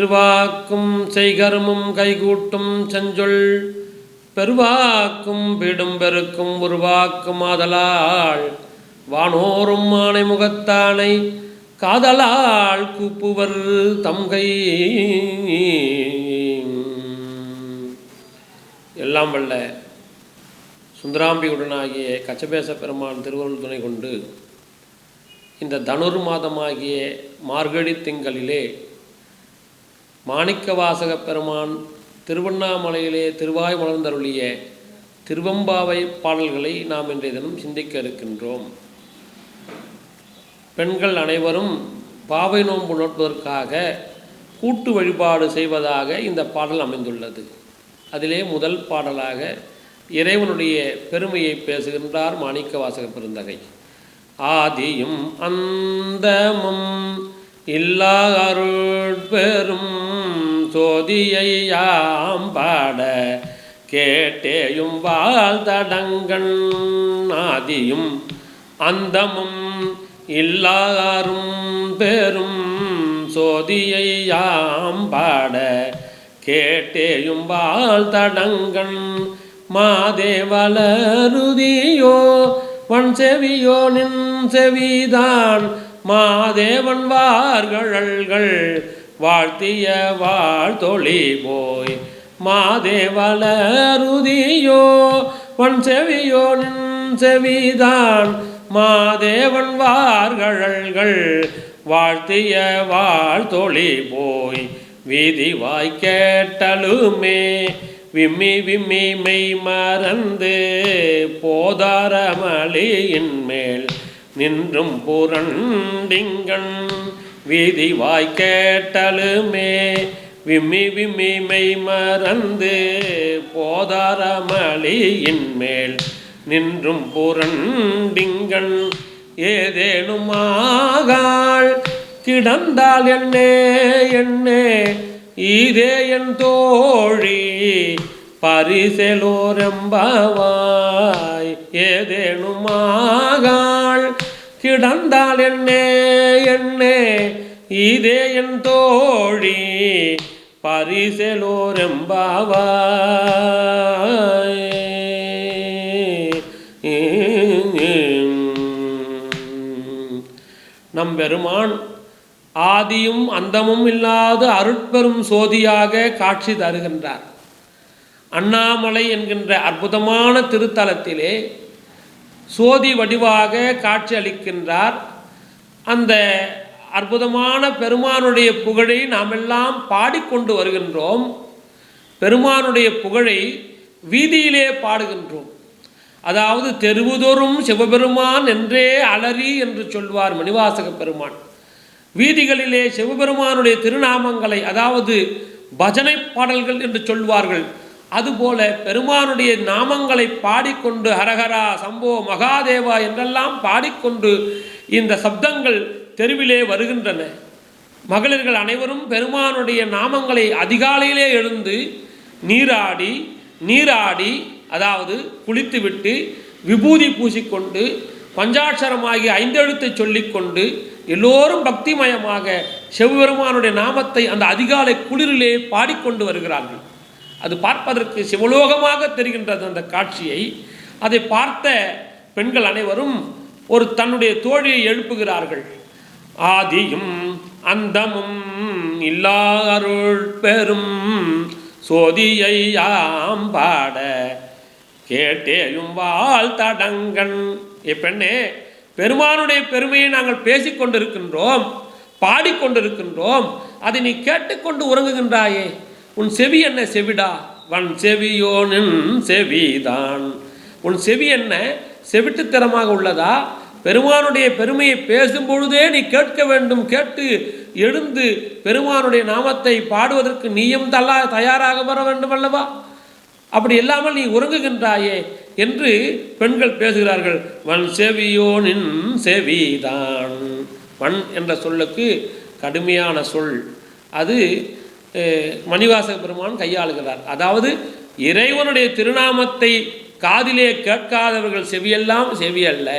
திருவாக்கும் செய்கருமும் கைகூட்டும் செஞ்சொல் பெருவாக்கும் பிடும் பெருக்கும் உருவாக்கும் ஆதலாள் வானோரும் மானை முகத்தானை காதலால் கூப்புவர் தம்கை. எல்லாம் வல்ல சுந்தராம்பியுடனாகிய கச்சபேச பெருமான் திருவருள் துணை கொண்டு இந்த தனுர் மாதமாகிய மார்கழி திங்களிலே மாணிக்கவாசக பெருமான் திருவண்ணாமலையிலே திருவாய் மலர்ந்தருளிய திருவம்பாவை பாடல்களை நாம் இன்றைய தினம் சிந்திக்க இருக்கின்றோம். பெண்கள் அனைவரும் பாவை நோன்பு நோட்பதற்காக கூட்டு வழிபாடு செய்வதாக இந்த பாடல் அமைந்துள்ளது. அதிலே முதல் பாடலாக இறைவனுடைய பெருமையை பேசுகின்றார் மாணிக்கவாசக பெருந்தகை. ஆதியும் அந்தமும் இல்லா அருள் பெரும் சோதியை யாம் பாட கேட்டேயும் வாழ்தடங்கண் ஆதியும் அந்தமும் இல்லாரும் பெரும் சோதியை யாம் பாட கேட்டேயும் வாழ்தடங்கண் மாதேவலருதியோ வன் செவியோ நின் செவிதான் மாதேவன் வார்கள்கள் வாழ்த்திய வாழ்த்தொழி போய் மாதேவலருதியோ வன் செவியோ நின் செவிதான் மாதேவன் வார்கள்கள் வாழ்த்திய வாழ்த்தொழி போய் வீதி வாய் கேட்டலுமே விம்மி விம்மி மெய் மறந்து போதாரமளியின் மேல் நின்றும் புரண்டிங்கண் வீதி வாய் கேட்டலுமே விம்மி விம்மி மெய் மறந்து போதாரமளியின் மேல் நின்றும் புரண்டிங்கண் ஏதேனுமாகாள் கிடந்தால் என்னே என்னே. இதே என் தோழி பரிசெலோரெம்பவாய். ஏதேனுமாகாள் கிடந்தால் என்னே என்னே இதே என் தோழி பரிசெலோரெம்பாவாய். நம் பெருமான் ஆதியும் அந்தமும் இல்லாத அருட்பெரும் சோதியாக காட்சி தருகின்றார். அண்ணாமலை என்கின்ற அற்புதமான திருத்தலத்திலே சோதி வடிவாக காட்சி அளிக்கின்றார். அந்த அற்புதமான பெருமானுடைய புகழை நாம் எல்லாம் பாடிக்கொண்டு வருகின்றோம். பெருமானுடைய புகழை வீதியிலே பாடுகின்றோம். அதாவது தெருவுதோறும் சிவபெருமான் என்றே அலறி என்று சொல்வார் மணிவாசக பெருமான். வீதிகளிலே சிவபெருமானுடைய திருநாமங்களை அதாவது பஜனை பாடல்கள் என்று சொல்வார்கள். அதுபோல பெருமானுடைய நாமங்களை பாடிக்கொண்டு ஹரஹரா சம்போ மகாதேவா என்றெல்லாம் பாடிக்கொண்டு இந்த சப்தங்கள் தெருவிலே வருகின்றன. மகளிர்கள் அனைவரும் பெருமானுடைய நாமங்களை அதிகாலையிலே எழுந்து நீராடி நீராடி அதாவது குளித்துவிட்டு விபூதி பூசிக்கொண்டு பஞ்சாட்சரமாகி ஐந்தெழுத்தை சொல்லிக்கொண்டு எல்லோரும் பக்திமயமாக செவ்வெருமானுடைய நாமத்தை அந்த அதிகாலை குளிரிலே பாடிக்கொண்டு வருகிறார்கள். அது பார்ப்பதற்கு சிவலோகமாக தெரிகின்றது அந்த காட்சியை. அதை பார்த்த பெண்கள் அனைவரும் ஒரு தன்னுடைய தோழியை எழுப்புகிறார்கள். ஆதியும் அந்தமும் இல்லா அருள் பெரும் சோதியை யாம் பாட கேட்டேயும் வாழ் தடங்கன் எப்பெண்ணே பெருமானுடைய பெருமையை நாங்கள் பேசிக்கொண்டிருக்கின்றோம் பாடிக்கொண்டிருக்கின்றோம் அதை நீ கேட்டுக்கொண்டு உறங்குகின்றாயே. உன் செவி என்ன செவிடா? வன் செவியோனின் செவிதான். உன் செவி என்ன? செவிட்டுத்தரமாக உள்ளதா? பெருமானுடைய பெருமையை பேசும் பொழுதே நீ கேட்க வேண்டும். கேட்டு எழுந்து பெருமானுடைய நாமத்தை பாடுவதற்கு நீயும் தல்லா தயாராக வர வேண்டும் அல்லவா? அப்படி இல்லாமல் நீ உறங்குகின்றாயே என்று பெண்கள் பேசுகிறார்கள். வன் செவியோனின் செவிதான். வன் என்ற சொல்லுக்கு கடுமையான சொல். அது மணிவாசக பெருமான் கையாளுகிறார். அதாவது இறைவனுடைய திருநாமத்தை காதிலே கேட்காதவர்கள் செவியெல்லாம் செவியல்ல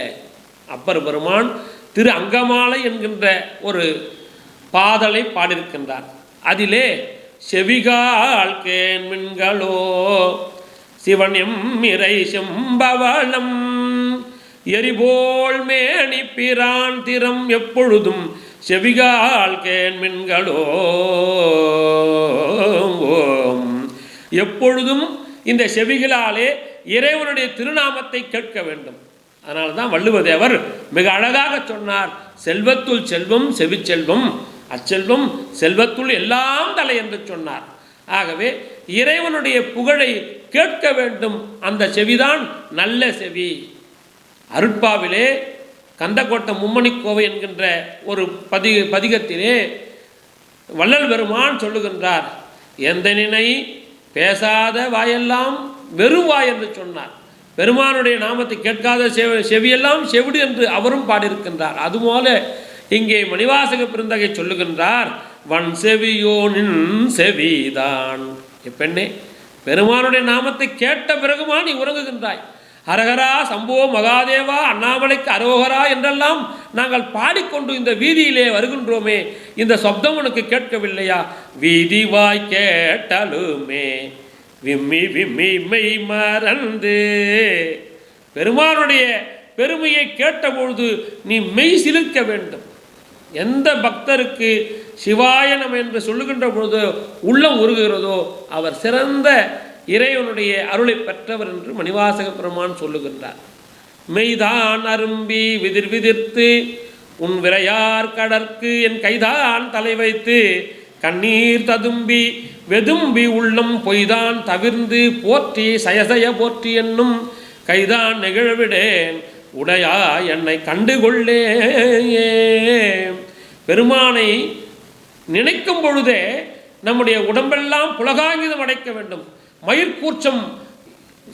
அப்பர் பெருமான் திரு அங்கமாலை என்கின்ற ஒரு பாதலை பாடியிருக்கின்றார். அதிலே செவிகால் கேண்மின்களோ சிவன் இறை செம்பவளம் எரிபோல் மேனி பிரான் திறம் எப்பொழுதும் செவிகால் கேண்மின்களோ எப்பொழுதும் இந்த செவிகளாலே இறைவனுடைய திருநாமத்தை கேட்க வேண்டும். அதனால தான் வள்ளுவதேவர் மிக அழகாக சொன்னார் செல்வத்துள் செல்வம் செவிச்செல்வம் அச்செல்வம் செல்வத்துள் எல்லாம் தலை என்று சொன்னார். ஆகவே இறைவனுடைய புகழை கேட்க வேண்டும். அந்த செவிதான் நல்ல செவி. அருட்பாவிலே கந்தக்கோட்டை மும்மணி கோவை என்கின்ற ஒரு பதி பதிகத்திலே வள்ளல் பெருமான் சொல்லுகின்றார் எந்த நினை பேசாத வாயெல்லாம் வெறும் வாய் என்று சொன்னார். பெருமானுடைய நாமத்தை கேட்காத செவ செவியெல்லாம் செவிடு என்று அவரும் பாடியிருக்கின்றார். அதுபோல இங்கே மணிவாசக பிருந்தகை சொல்லுகின்றார் வன் செவியோனின் செவிதான். எப்பெண்ணே பெருமானுடைய நாமத்தை கேட்ட பிறகுமா நீ உறங்குகின்றாய்? ஹரஹரா சம்போ மகாதேவா அண்ணாமலைக்கு அரோகரா என்றெல்லாம் நாங்கள் பாடிக்கொண்டு இந்த வீதியிலே வருகின்றோமே. இந்த சப்தம் உனக்கு கேட்கவில்லையா? வீதி வாய் கேட்டாலுமே. விம்மி விம்மி மெய் மறந்து. பெருமானுடைய பெருமையை கேட்டபொழுது நீ மெய் சிலிர்க்க வேண்டும். எந்த பக்தருக்கு சிவாயனம் என்று சொல்லுகின்ற பொழுது உள்ளம் உருகுகிறதோ அவர் சிறந்த இறைவனுடைய அருளை பெற்றவர் என்று மணிவாசக பெருமான் சொல்லுகின்றார். மெய்தான் அரும்பி விதிர் விதிர்த்து உன் விரையார் கடற்கு என் கைதான் தலை வைத்து கண்ணீர் ததும்பி வெதும்பி உள்ளம் பொய்தான் தவிர்ந்து போற்றி சயசய போற்றி என்னும் கைதான் நெகிழவிடேன். உடையா என்னை கண்டுகொள்ளே பெருமானை நினைக்கும் பொழுதே நம்முடைய உடம்பெல்லாம் புலகாங்கிதம் அடைக்க வேண்டும். மயிர்கூர்ச்சம்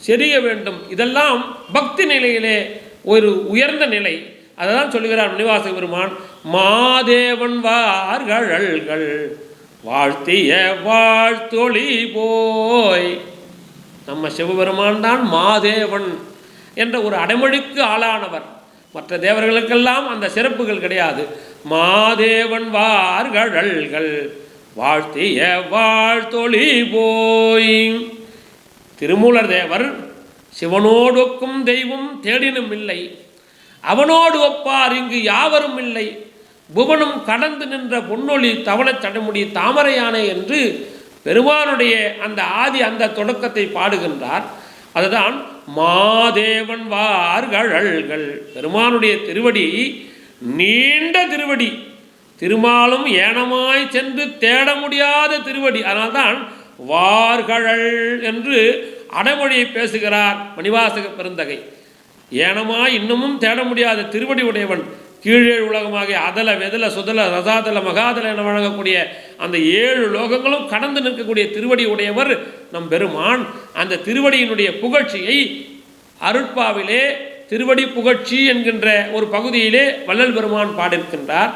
செறிய வேண்டும். இதெல்லாம் பக்தி நிலையிலே ஒரு உயர்ந்த நிலை. அதை தான் சொல்லுகிறார் முனிவாச பெருமான் மாதேவன் வார்கழல்கள் வாழ்த்திய வாழ்த்தொழி போய் நம்ம சிவபெருமான் தான் மாதேவன் என்ற ஒரு அடைமொழிக்கு ஆளானவர். மற்ற தேவர்களுக்கெல்லாம் அந்த சிறப்புகள் கிடையாது. மாதேவன் வார்கழல்கள் வாழ்த்திய வாழ்த்தொழி போய் திருமூலர் தேவர் சிவனோடு ஒக்கும் தெய்வம் தேடினும் இல்லை. அவனோடு ஒப்பார் இங்கு யாவரும் இல்லை. புவனம் கடந்து நின்ற பொன்னொழி தவளச் தடமுடி தாமரையானே என்று பெருமானுடைய அந்த ஆதி அந்த தொடக்கத்தை பாடுகின்றார். அதுதான் மாதேவன் வார்கழல்கள் பெருமானுடைய திருவடி நீண்ட திருவடி. திருமாலும் ஏனமாய் சென்று தேட முடியாத திருவடி. அதனால்தான் வார்கழல் என்று அடைமொழியை பேசுகிறார் மணிவாசக பெருந்தகை. ஏனமா இன்னமும் தேட முடியாத திருவடி உடையவன் கீழே உலகமாகிய அதல வெதல சுதல ரசாதல மகாதல என வழங்கக்கூடிய அந்த ஏழு லோகங்களும் கடந்து நிற்கக்கூடிய திருவடி உடையவர் நம் பெருமான். அந்த திருவடியினுடைய புகழ்ச்சியை அருட்பாவிலே திருவடி புகழ்ச்சி என்கின்ற ஒரு பகுதியிலே வள்ளல் பெருமான் பாடியிருக்கின்றார்.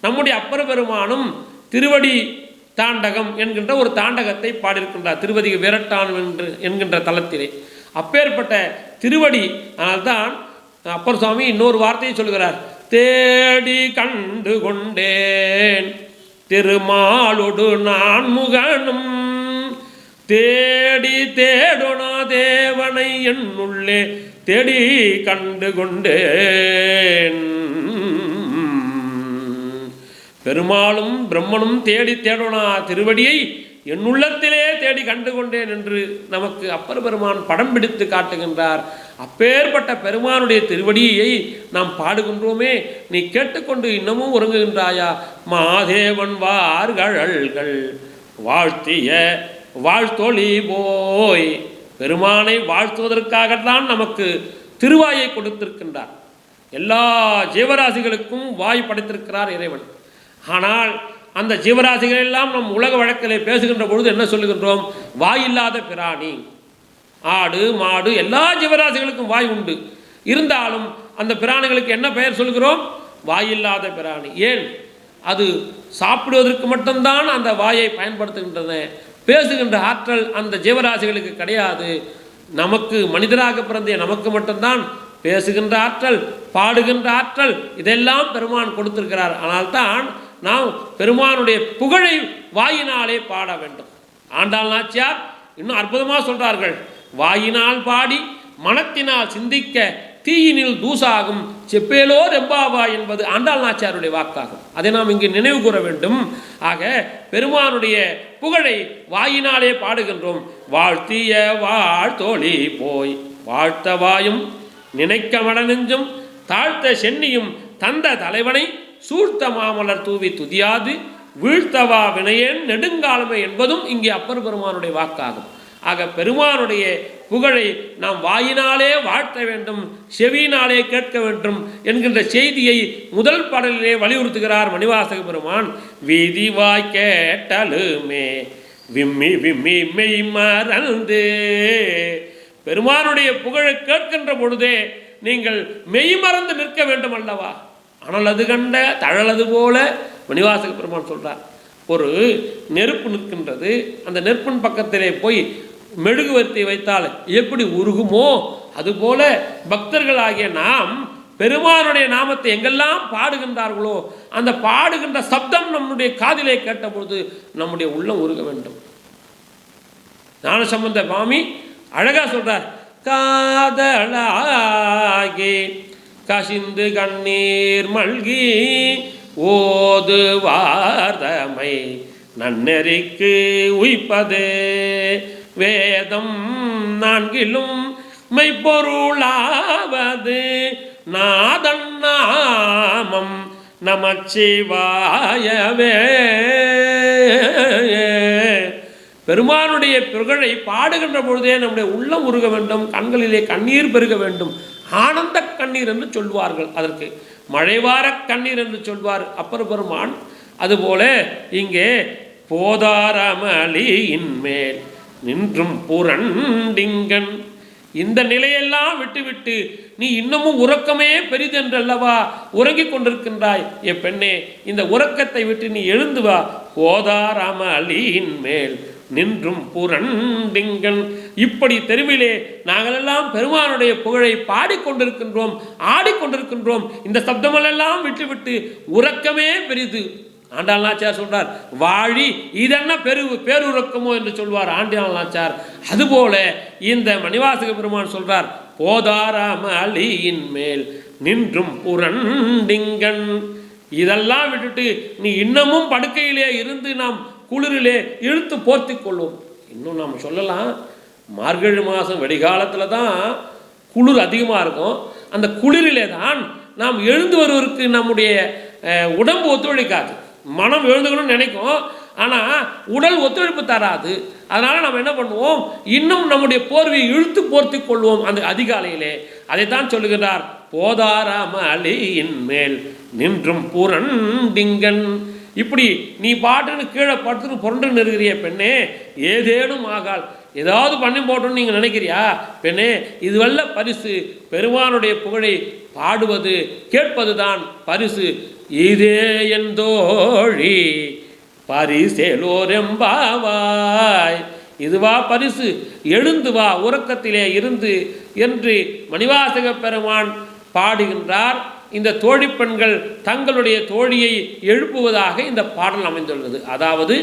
நம்முடைய அப்பர் பெருமானும் திருவடி தாண்டகம் என்கின்ற ஒரு தாண்டகத்தை பாடியிருக்கின்றார். திருவதி விரட்டான் என்று என்கின்ற தலத்திலே அப்பேற்பட்ட திருவடி அதனால்தான் அப்பர் சுவாமி இன்னொரு வார்த்தையை சொல்கிறார். தேடி கண்டு கொண்டேன் திருமாலோடு நான் முகனும். தேடி தேடுனா தேவனை என்னுள்ளே தேடி கண்டு கொண்டேன். பெருமாளும் பிரம்மனும் தேடி தேடோனா திருவடியை என் உள்ளத்திலே தேடி கண்டு கொண்டேன் என்று நமக்கு அப்பர் பெருமான் படம் பிடித்து காட்டுகின்றார். அப்பேற்பட்ட பெருமானுடைய திருவடியை நாம் பாடுகின்றோமே நீ கேட்டுக்கொண்டு இன்னமும் உறங்குகின்றாயா? மாதேவன் வார்கழல்கள் வாழ்த்திய வாழ்த்தொழி போய். பெருமானை வாழ்த்துவதற்காகத்தான் நமக்கு திருவாயை கொடுத்திருக்கின்றார். எல்லா ஜீவராசிகளுக்கும் வாய் படைத்திருக்கிறார் இறைவன். ஆனால் அந்த ஜீவராசிகள் எல்லாம் நம் உலக வழக்கிலே பேசுகின்ற பொழுது என்ன சொல்லுகின்றோம்? வாயில்லாத பிராணி. ஆடு மாடு எல்லா ஜீவராசிகளுக்கும் வாய் உண்டு. இருந்தாலும் அந்த பிராணிகளுக்கு என்ன பெயர் சொல்கிறோம் வாயில்லாத பிராணி. ஏன்? அது சாப்பிடுவதற்கு மட்டும்தான் அந்த வாயை பயன்படுத்துகின்றன. பேசுகின்ற ஆற்றல் அந்த ஜீவராசிகளுக்கு கிடையாது. நமக்கு மனிதராக பிறந்த நமக்கு மட்டும்தான். பேசுகின்ற ஆற்றல் பாடுகின்ற ஆற்றல் இதெல்லாம் பெருமான் கொடுத்திருக்கிறார். ஆனால்தான் நாம் பெருமானுடைய புகழை வாயினாலே பாட வேண்டும். ஆண்டாள் நாச்சியார் இன்னும் அற்புதமாக சொல்கிறார்கள் வாயினால் பாடி மனத்தினால் சிந்திக்க தீயினில் தூசாகும். செப்பேலோ ரெம்பாவா என்பது ஆண்டாள் நாச்சியாருடைய வாக்காகும். அதை நாம் இங்கு நினைவு கூற வேண்டும். ஆக பெருமானுடைய புகழை வாயினாலே பாடுகின்றோம். வாழ்த்திய வாழ்த்தோழி போய் வாழ்த்த வாயும் நினைக்க மடநெஞ்சும் தாழ்த்த சென்னியும் தந்த தலைவனை சூழ்த்த மாமலர் தூவி துதியாது வீழ்த்தவா வினையேன் நெடுங்காலமை என்பதும் இங்கே அப்பர் பெருமானுடைய வாக்காகும். ஆக பெருமானுடைய புகழை நாம் வாயினாலே வாழ்த்த வேண்டும் செவியினாலே கேட்க வேண்டும் என்கின்ற செய்தியை முதல் பாடலிலே வலியுறுத்துகிறார் மணிவாசக பெருமான். வீதி வாய் கேட்டலுமே விம்மி விம்மி மெய் மறந்து. பெருமானுடைய புகழை கேட்கின்ற பொழுதே நீங்கள் மெய் மறந்து நிற்க வேண்டும் அல்லவா அனலது கண்ட தழலது போல மணிவாசக பெருமான் சொல்கிறார் ஒரு நெருப்பு நிற்கின்றது. அந்த நெருப்பின் பக்கத்திலே போய் மெழுகுவர்த்தி வைத்தால் எப்படி உருகுமோ அதுபோல பக்தர்களாகிய நாம் பெருமானுடைய நாமத்தை எங்கெல்லாம் பாடுகின்றார்களோ அந்த பாடுகின்ற சப்தம் நம்முடைய காதிலே கேட்டபொழுது நம்முடைய உள்ளம் உருக வேண்டும். ஞானசம்பந்த பாமி அழகா சொல்றார் காதலாகி கசிந்து கண்ணீர் மல்கி ஓது வார்தமை நன்னெறிக்கு உய்ப்பதே. வேதம் நான்கிலும் மெய்ப்பொருளாவது நாதன் நாமம் நமச்சிவாயவே. பெருமானுடைய புகழை பாடுகின்ற பொழுதே நம்முடைய உள்ளம் உருக வேண்டும் கண்களிலே கண்ணீர் பெருக வேண்டும். ஆனந்த கண்ணீர் என்று சொல்வார்கள். அதற்கு மழைவார கண்ணீர் என்று சொல்வார் அப்பர் பெருமான் அதுபோல இங்கே போதாரமளியின் மேல் நின்றும் புரண்டிங்கன். இந்த நிலையெல்லாம் விட்டுவிட்டு நீ இன்னமும் உறக்கமே பெரிதென்றல்லவா உறங்கிக் கொண்டிருக்கின்றாய். என் பெண்ணே இந்த உறக்கத்தை விட்டு நீ எழுந்து வா. போதாரமலியின் மேல் நின்றும் புரண்டிங்கன். இப்படி தெருவிலே நாங்களெல்லாம் பெருமானுடைய புகழை பாடிக்கொண்டிருக்கின்றோம் ஆடிக்கொண்டிருக்கின்றோம். இந்த சப்தமெல்லாம் விட்டுவிட்டு உறக்கமே பெரிது. ஆண்டாள் நாச்சியார் சொல்றார் வாழி இதென்ன பெரு பேருறக்கமோ? என்று சொல்வார் ஆண்டாள் நாச்சியார். அதுபோல இந்த மணிவாசக பெருமான் சொல்றார் போதாராம அலியின் மேல் நின்றும் புரண்டிங்கன். இதெல்லாம் விட்டுட்டு நீ இன்னமும் படுக்கையிலே இருந்து நாம் குளிரிலே இழுத்து போர்த்தி கொள்வோம். இன்னும் நாம் சொல்லலாம் மார்கழி மாதம் வெடிகாலத்தில் தான் குளிர் அதிகமாக இருக்கும். அந்த குளிரிலே தான் நாம் எழுந்து வருவதற்கு நம்முடைய உடம்பு ஒத்துழைக்காது. மனம் எழுந்துக்கணும்னு நினைக்கும். ஆனால் உடல் ஒத்துழைப்பு தராது. அதனால் நம்ம என்ன பண்ணுவோம்? இன்னும் நம்முடைய போர்வையை இழுத்து போர்த்தி கொள்வோம் அந்த அதிகாலையிலே. அதைத்தான் சொல்லுகிறார் போதாராமலியின் மேல் நின்றும் பூரன் திங்கன் இப்படி நீ பாட்டுன்னு கீழே படுத்துன்னு புரண்டு இருக்கிறிய பெண்ணே ஏதேனும் ஆகால். ஏதாவது பண்ணி போட்டோம்னு நீங்கள் நினைக்கிறியா? பெண்ணே இதுவல்ல பரிசு. பெருமானுடைய புகழை பாடுவது கேட்பது தான் பரிசு. இதே என் தோழி பரிசேலோரெம்பாவாய். இதுவா பரிசு. எழுந்து வா உறக்கத்திலே இருந்து என்று மணிவாசக பெருமான் பாடுகின்றார். இந்த தோழி பெண்கள் தங்களுடைய தோழியை எழுப்புவதாக இந்த பாடல் அமைந்துள்ளது. அதாவது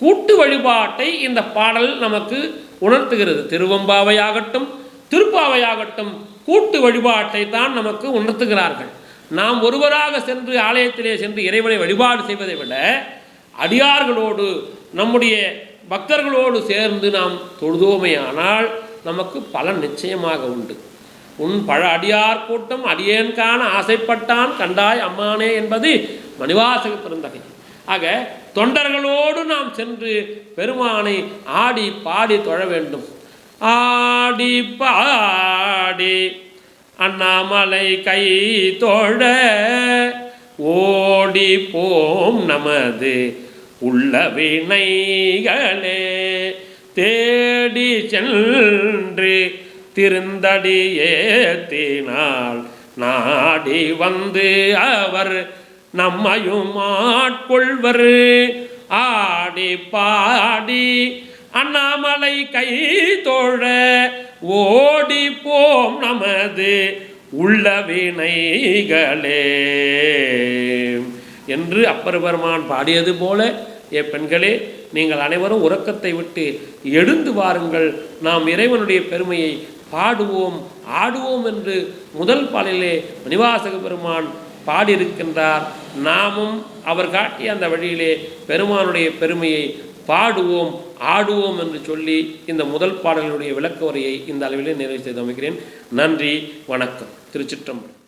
கூட்டு வழிபாட்டை இந்த பாடல் நமக்கு உணர்த்துகிறது. திருவம்பாவையாகட்டும் திருப்பாவையாகட்டும் கூட்டு வழிபாட்டை தான் நமக்கு உணர்த்துகிறார்கள். நாம் ஒருவராக சென்று ஆலயத்திலே சென்று இறைவனை வழிபாடு செய்வதை விட அடியார்களோடு நம்முடைய பக்தர்களோடு சேர்ந்து நாம் தொழுதோமையானால் நமக்கு பலன் நிச்சயமாக உண்டு. உன் பழ அடியார் கூட்டம் அடியேன் காண ஆசைப்பட்டான் கண்டாய் அம்மானே என்பது மணிவாசக பிறந்தகை ஆக தொண்டர்களோடு நாம் சென்று பெருமானை ஆடி பாடி தொழ வேண்டும். ஆடி பாடி அண்ணாமலை கை தோழ ஓடி போம் நமது உள்ள வினைகளே. தேடி சென்று திருந்தடியேத்தினால் நாடி வந்து அவர் நம்மையும் ஆட்கொள்வர். ஆடி பாடி அண்ணாமலை கை தோழ ஓடி போம் நமது உள்ள வினைகளே என்று அப்பர் பெருமான் பாடியது போல ஏ பெண்களே நீங்கள் அனைவரும் உறக்கத்தை விட்டு எழுந்து வாருங்கள். நாம் இறைவனுடைய பெருமையை பாடுவோம் ஆடுவோம் என்று முதல் பாடலிலே மணிவாசக பெருமான் பாடியிருக்கின்றார். நாமும் அவர் காட்டிய அந்த வழியிலே பெருமானுடைய பெருமையை பாடுவோம் ஆடுவோம் என்று சொல்லி இந்த முதல் பாடலுடைய விளக்க உரையை இந்த அளவிலே நிறைவு செய்து அமைக்கிறேன். நன்றி வணக்கம். திருச்சிற்றம்பலம்.